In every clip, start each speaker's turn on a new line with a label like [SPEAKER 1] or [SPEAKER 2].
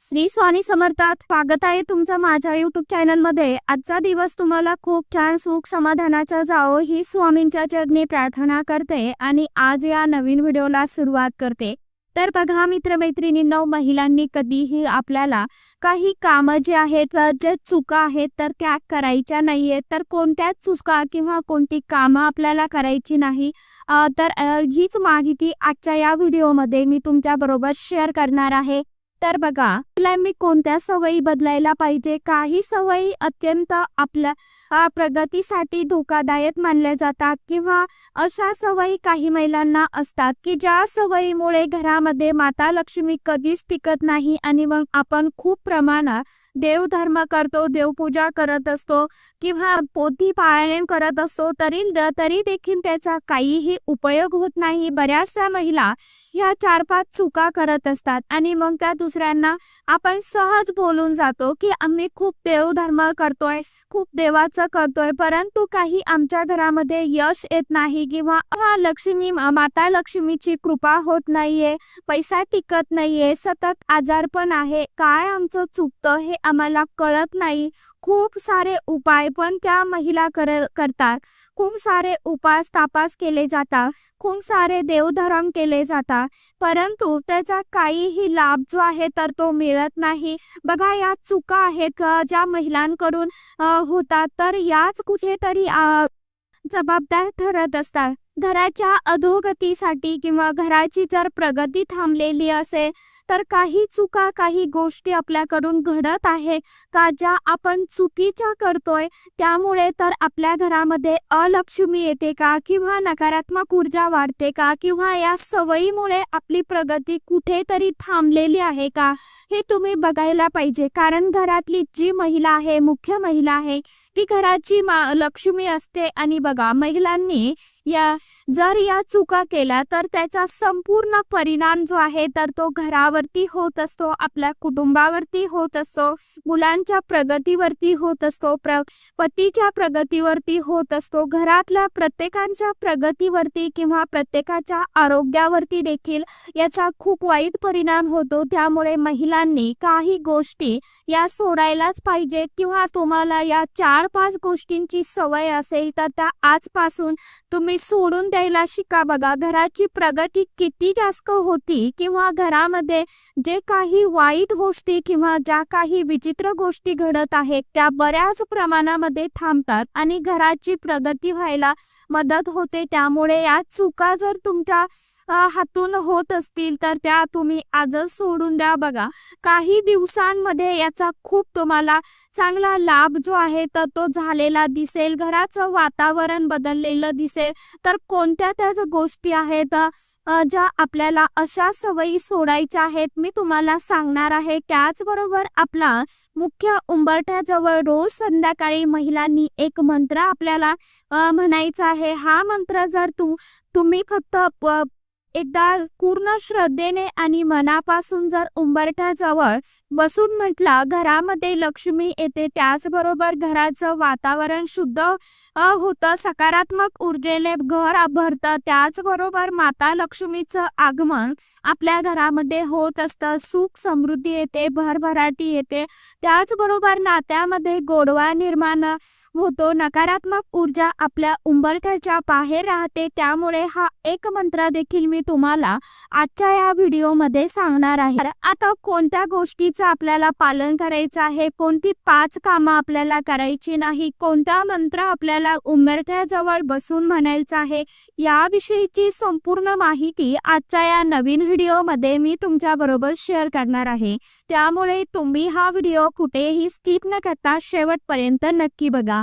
[SPEAKER 1] श्री स्वामी समर्थात स्वागत आहे तुमचं माझ्या युट्यूब चॅनलमध्ये आजचा दिवस तुम्हाला खूप छान सुख समाधानाचा जावो ही स्वामींच्या चरणी प्रार्थना करते आणि आज या नवीन व्हिडिओला सुरुवात करते. तर बघा मित्रमैत्रिणींनो महिलांनी कधीही आपल्याला काही कामं जे आहेत जे चुका आहेत तर त्या करायच्या नाहीयेत तर कोणत्याच चुका किंवा कोणती कामं आपल्याला करायची नाही तर हीच माहिती आजच्या या व्हिडिओमध्ये मी तुमच्या बरोबर शेअर करणार आहे. तर बघा मी कोणत्या सवयी बदलायला पाहिजे? काही सवयी अत्यंत आपल्या प्रगतीसाठी धोकादायक मानल्या जातात किंवा अशा सवयी काही महिलांना असतात की ज्या सवयीमुळे घरामध्ये माता लक्ष्मी कधीच टिकत नाही आणि मग आपण खूप प्रमाणात देवधर्म करतो देवपूजा करत असतो किंवा पोथी पाळण करत असतो तरी तरी देखील त्याचा काहीही उपयोग होत नाही. बऱ्याचशा महिला ह्या चार पाच चुका करत असतात आणि मग त्या दुसऱ्यांना आपण सहज बोलून जातो की आम्ही खूप देवधर्म करतोय खूप देवाचं करतोय परंतु काही आमच्या घरामध्ये यश येत नाही किंवा लक्ष्मी माता लक्ष्मीची कृपा होत नाहीये पैसा टिकत नाहीये सतत आजारपण आहे. काय आमचं चुकतं हे आम्हाला कळत नाही. खूप सारे उपाय पण त्या महिला कर करतात. खूप सारे उपास तापास केले जातात. खूप सारे देवधर्म केले जातात. परंतु त्याचा काहीही लाभ जो आहे तर तो मिळत नाही. बघा या चुका आहेत ज्या महिलांकडून होतात तर याच कुठेतरी जबाबदार ठरत असतात. घराच्या अधोगतीसाठी किंवा घराची जर प्रगती थांबलेली असेल तर काही चुका काही गोष्टी आपल्याकडून घडत आहे का ज्या आपण चुकीच्या करतोय? त्यामुळे तर आपल्या घरामध्ये अलक्ष्मी येते का? किंवा नकारात्मक ऊर्जा वाढते का? किंवा या सवयीमुळे आपली प्रगती कुठेतरी थांबलेली आहे का? हे तुम्ही बघायला पाहिजे. कारण घरातली जी महिला आहे मुख्य महिला आहे ती घराची मा लक्ष्मी असते. आणि बघा महिलांनी या जर या चुका केल्या तर त्याचा संपूर्ण परिणाम जो आहे तर तो घरावर घरावरती होत असतो आपल्या कुटुंबावरती होत असतो मुलांच्या प्रगतीवरती होत असतो प्र पतीच्या प्रगतीवरती होत असतो घरातल्या प्रत्येकांच्या प्रगतीवरती किंवा प्रत्येकाच्या आरोग्यावरती देखील याचा खूप वाईट परिणाम होतो. त्यामुळे महिलांनी काही गोष्टी या सोडायलाच पाहिजेत किंवा तुम्हाला या चार पाच गोष्टींची सवय असेल तर त्या आजपासून तुम्ही सोडून द्यायला शिका बघा. घराची प्रगती किती जास्त होती किंवा घरामध्ये जे काही वाईट गोष्टी किंवा ज्या काही विचित्र गोष्टी घडत आहेत त्या बऱ्याच प्रमाणामध्ये थांबतात आणि घराची प्रगती व्हायला मदत होते. त्यामुळे या चुका जर तुमच्या हातून होत असतील तर त्या तुम्ही आजच सोडून द्या बघा. काही दिवसांमध्ये याचा खूप तुम्हाला चांगला लाभ जो आहे तर तो झालेला दिसेल. घराचं वातावरण बदललेलं दिसेल. तर कोणत्या त्या गोष्टी आहेत ज्या आपल्याला अशा सवयी सोडायच्या आहेत. मी तुम्हाला सांगणार आहे त्याचबरोबर आपला मुख्य उंबरठ्याजवळ रोज संध्याकाळी महिलांनी एक मंत्र आपल्याला म्हणायचा आहे. हा मंत्र जर तू तुम्ही फक्त एकदा पूर्ण श्रद्धेने आणि मनापासून जर उंबरठ्याजवळ बसून म्हटला घरामध्ये लक्ष्मी येते. त्याचबरोबर घराचं वातावरण शुद्ध होतं सकारात्मक ऊर्जेने घर भरतं त्याचबरोबर माता लक्ष्मीचं आगमन आपल्या घरामध्ये होत असतं. सुख समृद्धी येते भरभराटी येते. त्याचबरोबर नात्यामध्ये गोडवा निर्माण होतो नकारात्मक ऊर्जा आपल्या उंबरठ्याच्या बाहेर राहते. त्यामुळे हा एक मंत्र देखील मी तुम्हाला आजच्या या व्हिडिओमध्ये सांगणार आहे. आता कोणत्या गोष्टीचं आपल्याला पालन करायचं आहे? कोणती पाच कामं आपल्याला करायची नाही? कोणता मंत्र आपल्याला उंबरठ्याजवळ बसून म्हणायचं आहे? याविषयीची संपूर्ण माहिती आजच्या या नवीन व्हिडिओमध्ये मी तुमच्या बरोबर शेअर करणार आहे. त्यामुळे तुम्ही हा व्हिडिओ कुठेही स्किप न करता शेवटपर्यंत नक्की बघा.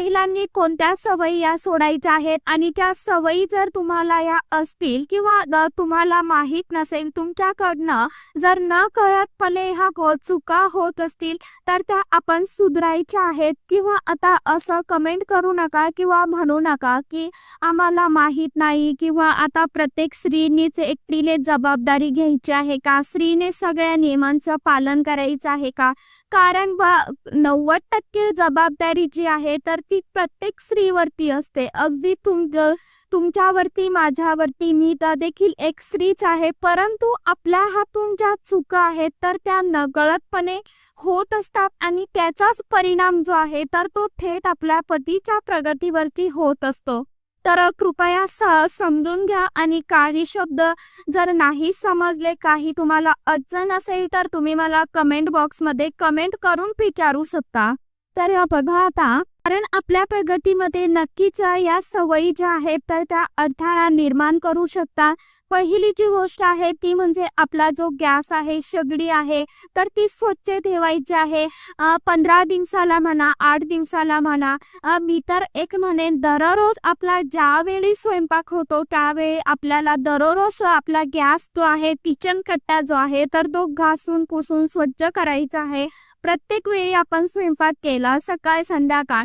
[SPEAKER 1] महिलांनी कोणत्या सवयी या सोडायच्या आहेत? आणि त्या सवयी जर तुम्हाला या असतील किंवा तुम्हाला माहीत नसेल तुमच्याकडनं जर न कळतपणे ह्या गो- चुका होत असतील तर त्या आपण सुधारायच्या आहेत. किंवा आता असं कमेंट करू नका किंवा म्हणू नका की आम्हाला माहीत नाही किंवा आता प्रत्येक स्त्रीनीच एकटीने जबाबदारी घ्यायची आहे का? स्त्रीने सगळ्या नियमांचं पालन करायचं आहे का? कारण नव्वद टक्के जबाबदारी जी आहे तर ती प्रत्येक स्त्रीवरती असते. अगदी तुम तुमच्यावरती माझ्यावरती मी तर देखील एक स्त्रीच आहे. परंतु आपल्या हातून ज्या चुका आहेत तर त्या नकळतपणे होत असतात आणि त्याचाच परिणाम जो आहे तर तो थेट आपल्या पतीच्या प्रगतीवरती होत असतो. तर कृपया स समजून घ्या आणि काही शब्द जर नाही समजले काही तुम्हाला अडचण असेल तर तुम्ही मला कमेंट बॉक्समध्ये कमेंट करून विचारू शकता. तर बघा आता कारण आपल्या प्रगतीमध्ये नक्कीच या सवयी ज्या आहेत तर त्या अडथळा निर्माण करू शकता. पहिली जी गोष्ट आहे ती म्हणजे आपला जो गॅस आहे शेगडी आहे तर ती स्वच्छ ठेवायची आहे. पंधरा दिवसाला म्हणा आठ दिवसाला म्हणा मी तर एक म्हणेन दररोज आपला ज्यावेळी स्वयंपाक होतो त्यावेळी आपल्याला दररोज आपला गॅस जो आहे किचन कट्टा जो आहे तर तो घासून पुसून स्वच्छ करायचा आहे. प्रत्येक वेळी आपण स्वयंपाक केला सकाळ संध्याकाळ.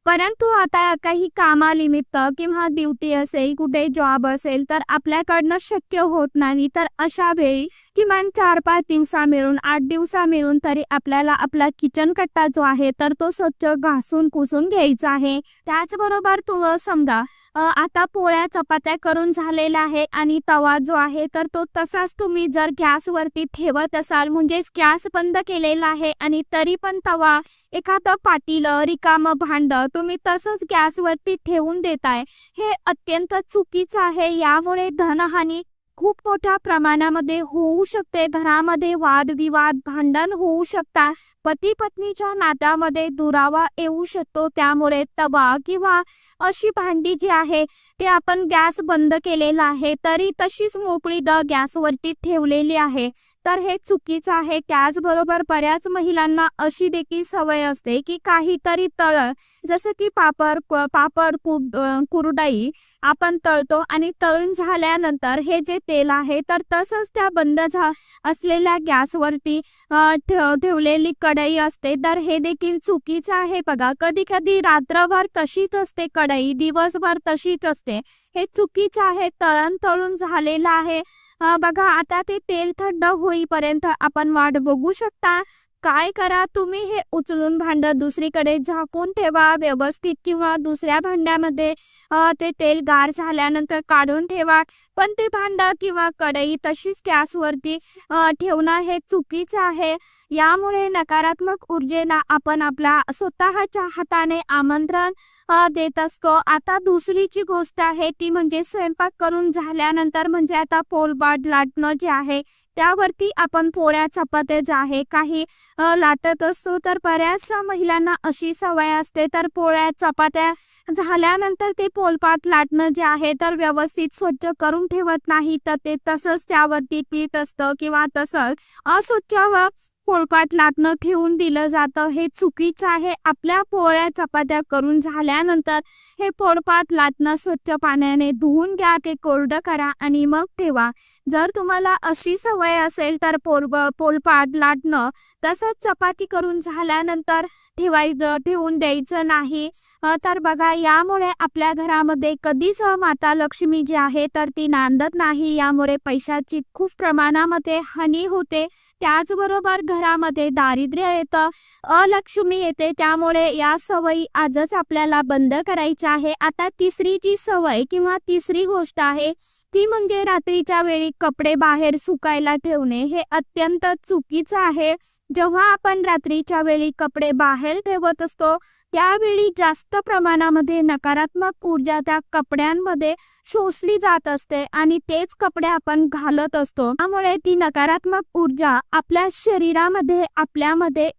[SPEAKER 1] परंतु आता काही कामानिमित्त किंवा ड्युटी असेल कुठे जॉब असेल तर आपल्याकडनं शक्य होत नाही. तर अशा वेळी किमान चार पाच दिवसा मिळून आठ दिवसा मिळून तरी आपल्याला आपला किचन कट्टा जो आहे तर तो स्वच्छ घासून पुसून घ्यायचा आहे. त्याचबरोबर तू समजा आता पोळ्या चपात्या करून झालेल्या आहे आणि तवा जो आहे तर तो तसाच तुम्ही जर गॅसवरती ठेवत असाल म्हणजेच गॅस बंद केलेला आहे आणि तरी पण तवा एखादं पाटीलं रिकामं भांड तुम्ही तसंच गॅसवरती ठेवून देताय. हे अत्यंत चुकीचं आहे. यामुळे धनहानी खूप मोठ्या प्रमाणामध्ये होऊ शकते. घरामध्ये वादविवाद भांडण होऊ शकतात. पती पत्नीच्या नात्यामध्ये दुरावा येऊ शकतो. त्यामुळे तवा किंवा अशी भांडी जी आहे ते आपण गॅस बंद केलेला आहे. तरी तशीच मोकळी द गॅसवरती ठेवलेली आहे. तर हे चुकीचं आहे. त्याचबरोबर बऱ्याच महिलांना अशी देखील सवय असते की काहीतरी तळ जसं की पापड पापड कुर- आपण तळतो आणि तळून झाल्यानंतर हे जे तेल आहे तर तसंच त्या बंद झा असलेल्या गॅसवरती ठेव ठेवलेली कढई असते. तर हे देखील चुकीचं आहे बघा. कधी कधी रात्रभर तशीच असते कढई दिवसभर तशीच असते. हे चुकीचं आहे तळण तळून झालेलं आहे. बघा आता ते तेल थंड होईपर्यंत आपण वाट बघू शकता. काय करा तुम्ही हे उचलून भांड दुसरीकडे झाकून ठेवा व्यवस्थित किंवा दुसऱ्या भांड्यामध्ये ते तेल गार झाल्यानंतर काढून ठेवा. पण ते भांड किंवा कढई तशीच गॅसवरती ठेवणं हे चुकीचं आहे. यामुळे नकारात्मक ऊर्जेला आपण आपल्या स्वतःच्या हाताने आमंत्रण देत असतो. आता दुसरीची गोष्ट आहे ती म्हणजे स्वयंपाक करून झाल्यानंतर म्हणजे आता पाट लाटणं जे आहे त्यावरती आपण पोळ्या चपात्या जे आहे काही लाटत असतो. तर बऱ्याचशा महिलांना अशी सवय असते. तर पोळ्या चपात्या झाल्यानंतर ते पोलपाट लाटणं जे आहे तर व्यवस्थित स्वच्छ करून ठेवत नाही. तर ते तसंच त्यावरती पीठ असतं किंवा तसंच अस्वच्छ व पोळपाट लाटणं ठेवून दिलं जातं. हे चुकीचं आहे. आपल्या पोळ्या चपात्या करून झाल्यानंतर हे पोळपाट लाटणं स्वच्छ पाण्याने धुवून घ्या. ते कोरडं करा आणि मग ठेवा. जर तुम्हाला अशी सवय असेल तर पोर पोळपाट लाटणं तसंच चपाती करून झाल्यानंतर ठेवायचं ठेवून द्यायचं नाही. तर बघा यामुळे आपल्या घरामध्ये कधीच माता लक्ष्मी जी आहे तर ती नांदत नाही. यामुळे पैशाची खूप प्रमाणामध्ये हानी होते. त्याचबरोबर घरामध्ये दारिद्र्य येतं अलक्ष्मी येते. त्यामुळे या सवयी आजच आपल्याला बंद करायच्या आहे. आता तिसरी जी सवय किंवा तिसरी गोष्ट आहे ती म्हणजे रात्रीच्या वेळी कपडे बाहेर सुकायला ठेवणे. हे अत्यंत चुकीचं आहे. जेव्हा आपण रात्रीच्या वेळी कपडे बाहेर ठेवत असतो त्यावेळी जास्त प्रमाणामध्ये नकारात्मक ऊर्जा त्या कपड्यांमध्ये शोषली जात असते आणि तेच कपडे आपण घालत असतो. त्यामुळे ती नकारात्मक ऊर्जा आपल्या शरीरामध्ये आपल्यामध्ये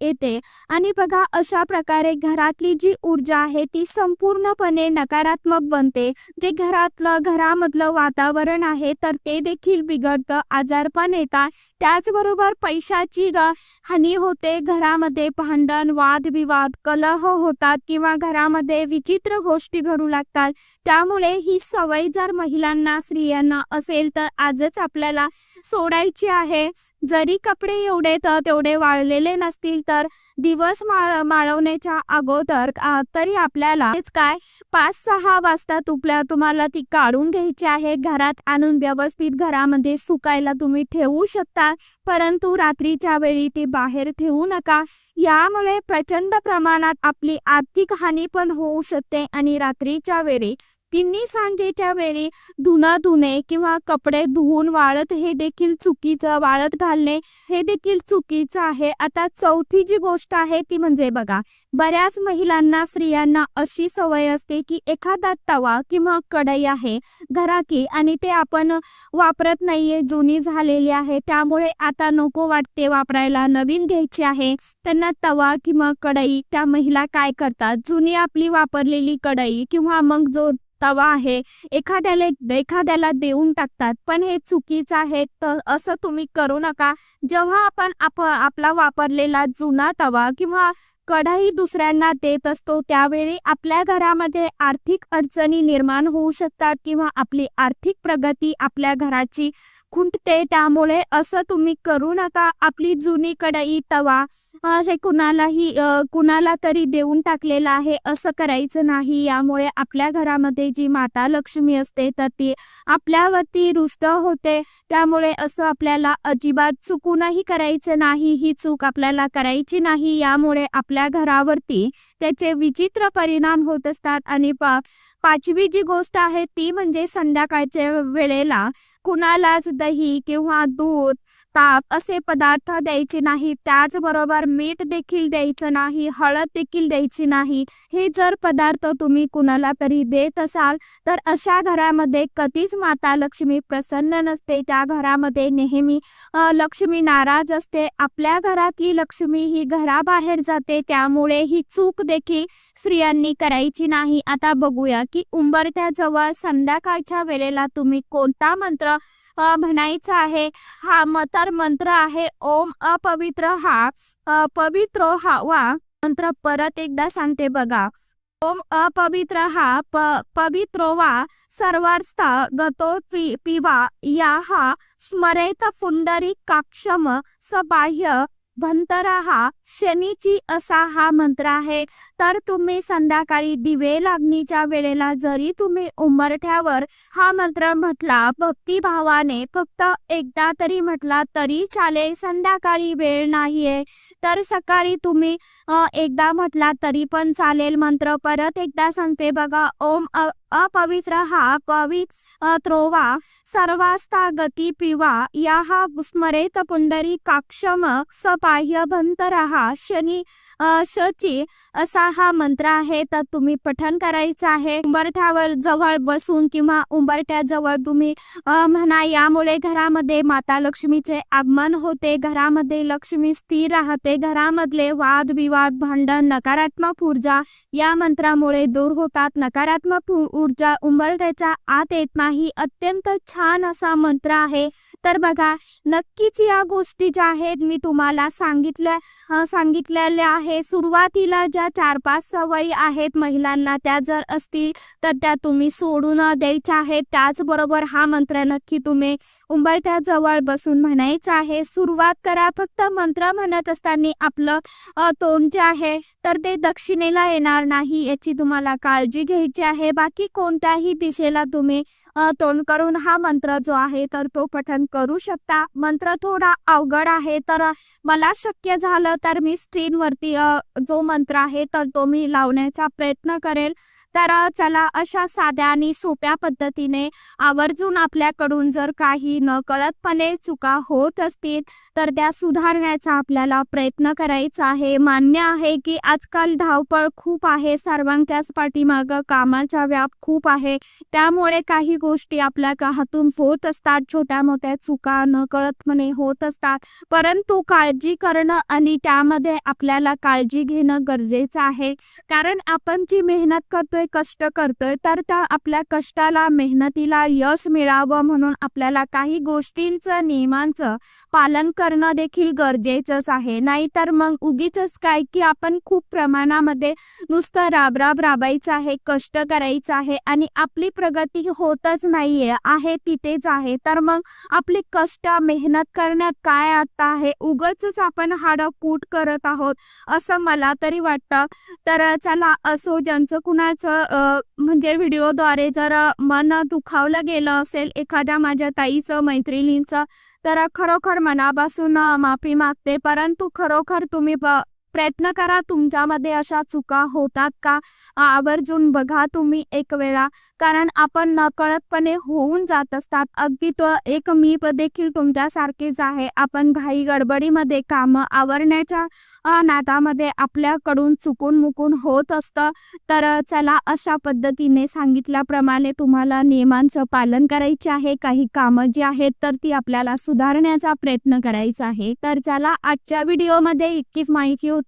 [SPEAKER 1] येते. आणि बघा अशा प्रकारे घरातली जी ऊर्जा आहे ती संपूर्णपणे नकारात्मक बनते. जे घरातलं घरामधलं वातावरण आहे तर ते देखील बिघडतं आजारपण येतात. त्याचबरोबर पैशाची हानी होते. घरामध्ये भांडण वादविवाद कलह संदेह होतात किंवा घरामध्ये विचित्र गोष्टी घडू लागतात त्यामुळे ही सवय जर महिलांना स्त्रियांना असेल तर आजच आपल्याला सोडायची आहे. जरी कपडे एवढे तर तेवढे वाळलेले नसतील तर दिवस माळ माळवण्याच्या अगोदर तरी आपल्याला काय पाच सहा वाजता तुपल्या तुम्हाला ती काढून घ्यायची आहे. घरात आणून व्यवस्थित घरामध्ये सुकायला तुम्ही ठेवू शकता परंतु रात्रीच्या वेळी ती बाहेर ठेवू नका. यामुळे प्रचंड प्रमाणात आपली आर्थिक हानी पण होऊ शकते आणि रात्रीच्या वेळी तिन्ही सांजेच्या वेळी धुना धुणे किंवा कपडे धुवून वाळत हे देखील चुकीचं वाळत घालणे हे देखील चुकीचं आहे. आता चौथी जी गोष्ट आहे ती म्हणजे बघा बऱ्याच महिलांना स्त्रियांना अशी सवय असते की एखादा तवा किंवा कढई आहे घराकी आणि ते आपण वापरत नाहीये जुनी झालेली आहे त्यामुळे आता नको वाटते वापरायला. नवीन घ्यायची आहे त्यांना तवा किंवा कढई त्या महिला काय करतात? जुनी आपली वापरलेली कढई किंवा मग जो तवा आहे. एखाद्याला एखाद्याला देऊन टाकतात. पण हे चुकीचं आहे. तर असं तुम्ही करू नका. जेव्हा आपण आप आपला वापरलेला जुना तवा किंवा कढई दुसऱ्यांना देत असतो त्यावेळी आपल्या घरामध्ये आर्थिक अडचणी निर्माण होऊ शकतात किंवा आपली आर्थिक प्रगती आपल्या घराची खुंटते. त्यामुळे असं तुम्ही करू नका. आपली जुनी कढई तवा असे कुणालाही कुणाला तरी देऊन टाकलेला आहे असं करायचं नाही. यामुळे आपल्या घरामध्ये जी माता लक्ष्मी असते तर ती आपल्यावरती रुष्ट होते. त्यामुळे असं आपल्याला अजिबात चुकूनही करायचं नाही. ही चूक आपल्याला करायची नाही. यामुळे आपल्या घरावरती त्याचे विचित्र परिणाम होत असतात. आणि पा पाचवी जी गोष्ट आहे ती म्हणजे संध्याकाळच्या वेळेला कुणालाच दही किंवा दूध ताक असे पदार्थ द्यायचे नाही. त्याचबरोबर मीठ देखील द्यायचं नाही हळद देखील द्यायची नाही. हे जर पदार्थ तुम्ही कुणाला तरी देत असाल तर अशा घरामध्ये कधीच माता लक्ष्मी प्रसन्न नसते. त्या घरामध्ये नेहमी लक्ष्मी नाराज असते. आपल्या घरातली लक्ष्मी ही घराबाहेर जाते. त्यामुळे ही चूक देखील स्त्रियांनी करायची नाही. आता बघूया की उंबरठ्या जवळ संध्याकाळच्या वेळेला तुम्ही कोणता मंत्र म्हणायचा आहे? हा म तर मंत्र आहे ओम अपवित्र हा अ, पवित्र हा वा. मंत्र परत एकदा सांगते बघा. ओम अपवित्र हा प पवित्रो वा सर्वार्थ गतो पि पिवा या हा स्मरेत पुंडरी काक्षम सबाह्य भंतरा हा शनीची असा हा मंत्र आहे. तर तुम्ही संध्याकाळी दिवे लागणीच्या वेळेला जरी तुम्ही उंबरठ्यावर हा मंत्र म्हटला भक्तिभावाने फक्त एकदा तरी म्हटला तरी चालेल संध्याकाळी वेळ नाहीये. तर सकाळी तुम्ही एकदा म्हटला तरी पण चालेल मंत्र. परत एकदा सांगते बघा ओम अपवित्र हा पवित्रोवा सर्वास्ता गती पिवा या हा स्मरेत पुंडरी काक्षम सपाह्य भंतरहा शनी शची असा हा मंत्र आहे. तर तुम्ही पठन करायचं आहे. उंबरठ्यावर जवळ बसून किंवा उंबरठ्या जवळ तुम्ही म्हणा यामुळे घरामध्ये माता लक्ष्मीचे आगमन होते. घरामध्ये लक्ष्मी स्थिर राहते. घरामधले वादविवाद भांडण नकारात्मक ऊर्जा या मंत्रामुळे दूर होतात. नकारात्मक ऊर्जा उंबरठ्याच्या आत येत नाही. अत्यंत छान असा मंत्र आहे. तर बघा नक्कीच या गोष्टी ज्या आहेत मी तुम्हाला सांगितल्या सांगितलेल्या आहे. सुरुवातीला ज्या चार पाच सवयी आहेत महिलांना त्या जर असतील तर त्या तुम्ही सोडून द्यायच्या आहेत. त्याचबरोबर हा मंत्र नक्की तुम्ही उंबरठ्या जवळ बसून म्हणायचं आहे. सुरुवात करा. फक्त मंत्र म्हणत असताना आपलं तोंड जे आहे तर ते दक्षिणेला येणार नाही याची तुम्हाला काळजी घ्यायची आहे. बाकी कोणत्याही दिशेला तुम्ही तोंड करून हा मंत्र जो आहे तर तो पठन करू शकता. मंत्र थोडा अवघड आहे तर मला शक्य झालं तर मी स्क्रीनवरती जो मंत्र आहे तर तो मी लावण्याचा प्रयत्न करेल. तर चला अशा साध्या आणि सोप्या पद्धतीने आवर्जून आपल्याकडून जर काही नकळतपणे चुका होत असतील तर त्या सुधारण्याचा आपल्याला प्रयत्न करायचा आहे. मान्य आहे की आजकाल धावपळ खूप आहे सर्वांच्याच पाठीमागं कामाचा व्याप खूप आहे. त्यामुळे काही गोष्टी आपल्या का- हातून होत असतात छोट्या मोठ्या चुका नकळतपणे होत असतात. परंतु काळजी करणं आणि त्यामध्ये आपल्याला काळजी घेणं गरजेचं आहे. कारण आपण जी मेहनत करतो करतोय कष्ट करतोय तर त्या आपल्या कष्टाला मेहनतीला यश मिळावं म्हणून आपल्याला काही गोष्टींचं नियमांचं पालन करणं देखील गरजेचंच आहे. नाहीतर मग उगीच काय की आपण खूप प्रमाणामध्ये नुसतं राबराब राबायचं आहे कष्ट करायचं आहे आणि आपली प्रगती होतच नाहीये आहे तिथेच आहे. तर मग आपली कष्ट मेहनत करण्यात काय आता आहे? उगच आपण हाडं कूट करत आहोत असं मला तरी वाटतं. तर चला असो ज्यांचं कुणाचं अ, म्हणजे व्हिडिओद्वारे जर मन दुखावलं गेलं असेल एखाद्या माझ्या ताईचं मैत्रिणींचं तर खरोखर मनापासून माफी मागते. परंतु खरोखर तुम्ही ब प्रयत्न करा. तुमच्यामध्ये अशा चुका होतात का? आवर्जून बघा तुम्ही एक वेळा. कारण आपण नकळतपणे होऊन जात असतात. अगदी तो एक मी देखील तुमच्यासारखीच आहे. आपण घाई गडबडीमध्ये कामं आवरण्याच्या नातामध्ये नादामध्ये आपल्याकडून चुकून मुकून होत असतं. तर चला अशा पद्धतीने सांगितल्याप्रमाणे तुम्हाला नियमांचं पालन करायचे आहे. काही कामं जी आहेत तर ती आपल्याला सुधारण्याचा प्रयत्न करायचा आहे. तर चला आजच्या व्हिडिओमध्ये इतकीच माहिती होती.